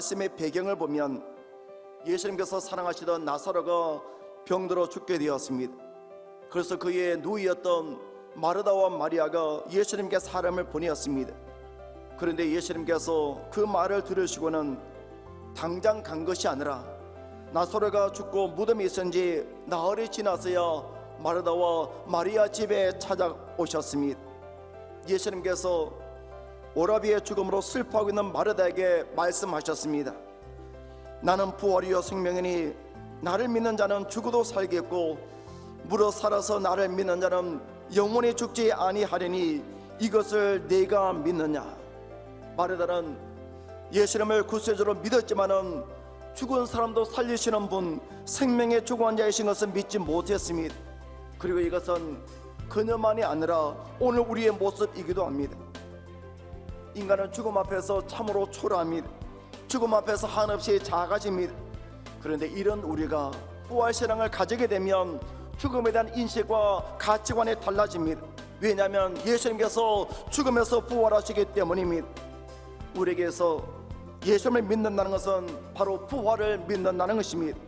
말씀의 배경을 보면 예수님께서 사랑하시던 나사로가 병들어 죽게 되었습니다. 그래서 그의 누이였던 마르다와 마리아가 예수님께 사람을 보내었습니다. 그런데 예수님께서 그 말을 들으시고는 당장 간 것이 아니라 나사로가 죽고 무덤에 있은 지 나흘이 지나서야 마르다와 마리아 집에 찾아오셨습니다. 예수님께서 오라비의 죽음으로 슬퍼하고 있는 마르다에게 말씀하셨습니다. 나는 부활이요 생명이니 나를 믿는 자는 죽어도 살겠고 물어 살아서 나를 믿는 자는 영원히 죽지 아니하리니 이것을 내가 믿느냐 마르다는 예수님을 구세주로 믿었지만은 죽은 사람도 살리시는 분 생명의 주관자이신 것을 믿지 못했습니다. 그리고 이것은 그녀만이 아니라 오늘 우리의 모습이기도 합니다. 인간은 죽음 앞에서 참으로 초라합니다. 죽음 앞에서 한없이 작아집니다. 그런데 이런 우리가 부활신앙을 가지게 되면 죽음에 대한 인식과 가치관이 달라집니다. 왜냐하면 예수님께서 죽음에서 부활하시기 때문입니다. 우리에게서 예수님을 믿는다는 것은 바로 부활을 믿는다는 것입니다.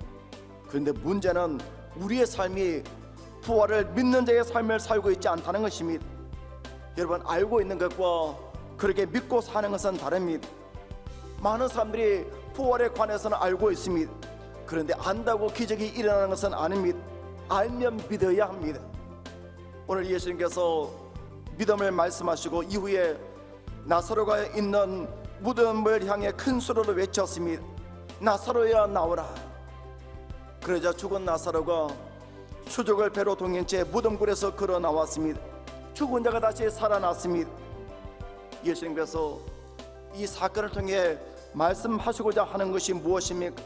그런데 문제는 우리의 삶이 부활을 믿는 자의 삶을 살고 있지 않다는 것입니다. 여러분 알고 있는 것과 그렇게 믿고 사는 것은 다릅니다. 많은 사람들이 부활에 관해서는 알고 있습니다. 그런데 안다고 기적이 일어나는 것은 아닙니다. 알면 믿어야 합니다. 오늘 예수님께서 믿음을 말씀하시고 이후에 나사로가 있는 무덤을 향해 큰 소리로 외쳤습니다. 나사로야 나오라. 그러자 죽은 나사로가 수족을 배로 동인 채 무덤굴에서 걸어 나왔습니다. 죽은 자가 다시 살아났습니다. 예수님께서 이 사건을 통해 말씀하시고자 하는 것이 무엇입니까?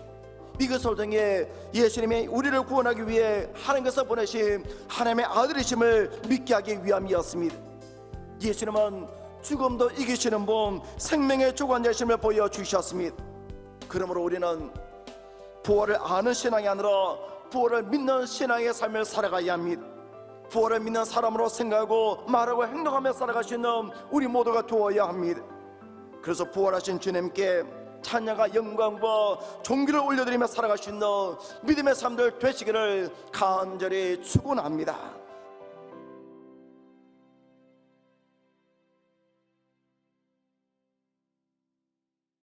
이것을 통해 예수님이 우리를 구원하기 위해 하나님께서 보내신 하나님의 아들이심을 믿게 하기 위함이었습니다. 예수님은 죽음도 이기시는 분, 생명의 주관자심을 보여 주셨습니다. 그러므로 우리는 부활을 아는 신앙이 아니라 부활을 믿는 신앙의 삶을 살아가야 합니다. 부활을 믿는 사람으로 생각하고 말하고 행동하며 살아갈 수 있는 우리 모두가 되어야 합니다. 그래서 부활하신 주님께 찬양과 영광과 존귀를 올려드리며 살아갈 수 있는 믿음의 삶들 되시기를 간절히 축원합니다.